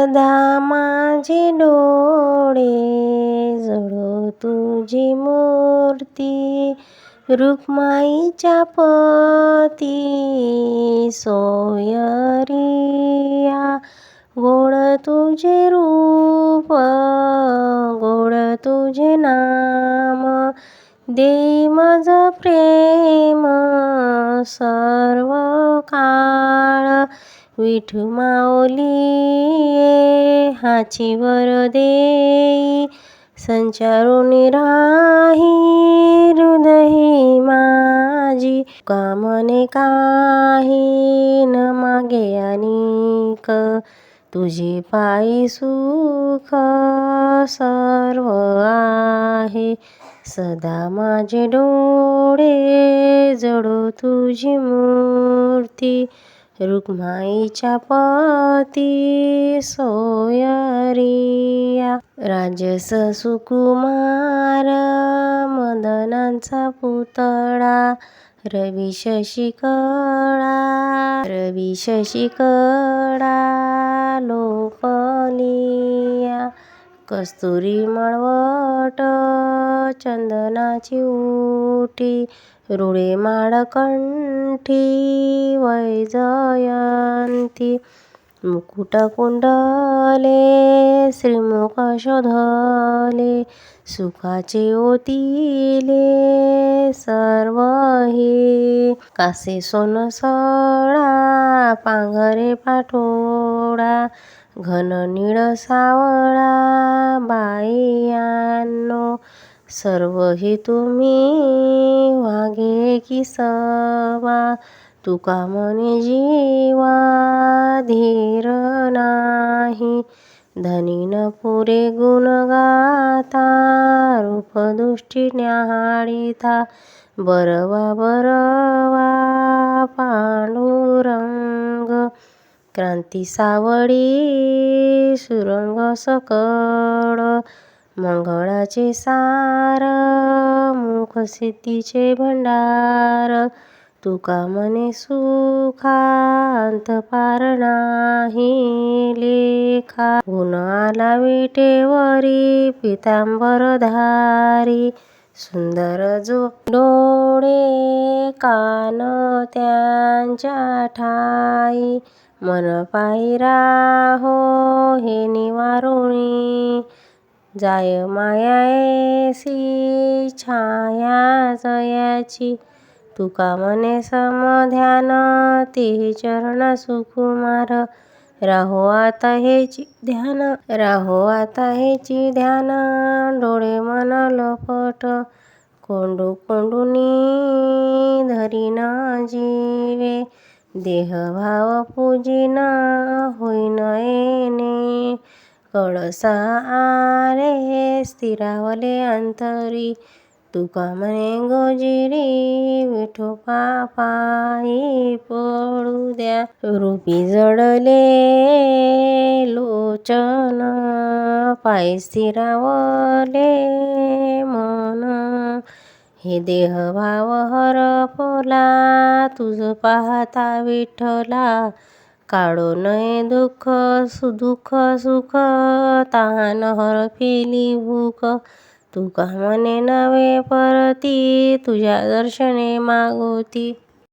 सदा माझे डोळे जळो तुझी मूर्ती रुक्माईच्या पती सोयरिया. गोड तुझे रूप गोड तुझे नाम दे मज प्रेम सर्व काळ विठू माऊली हाची वर देई संचारून राही हृदयी माझी. कामने काही न मागे अनिक. तुझे पायी सुख सर्व आहे. सदा माझे डोळे जडो तुझी मूर्ती. रुक्माईच्या पती सोयरिया. राजस सुकुमार मदनांचा पुतळा. रवी शशिकळा रवी शशिकळा लोपलिया कस्तुरी मळवट चंदनाची उटी रुळे माळकंठी वैजयंती. मुकुट कुंडले श्रीमुख शोधले सुखाचे ओतीले सर्व हे कासे सोन सळा पांघरे पाठोडा घन निळ सावळा बाईयांनो सर्व हे तुम्ही वागे किसवा तुका मने जीवा धनीन पुरे गुण गाता रूप दृष्टी न्याहाळीता. बरवा बरवा पांडुरंग क्रांती सावळी सुरंग सकळ. मंगळाचे सार मुख सिद्धीचे भंडार. तुका मने सुखा अंत पार नाही लेखा. गुण विटेवरी पितांबरधारी सुंदर जो डोळे कान त्यांच्या ठाई. मन पायी राहो हे निवारुणी. जाय माया ऐसी छाया जयाची. तुका मने समध्यान ते चरण सुकुमार? राहो आता हेची ध्यान राहो आता हेची ध्यान. डोळे मन लपट कोंडू कोंडूनी धरीन जीवे. देह भाव पूजिन होईन येणे. कळसा आरे स्थिरावले अंतरी. तुका म्हणे गोजिरी विठोबा पायी पळू द्या. रूपी जडले लोचन पाय स्थिरावले मन. हे देह भाव हरपला तुझ पाहता विठला काढो नये दुःख सुदुःख सुख तहान हरपिली भूक. तुका म्हणे नवे परती? तुझ्या दर्शने मागोती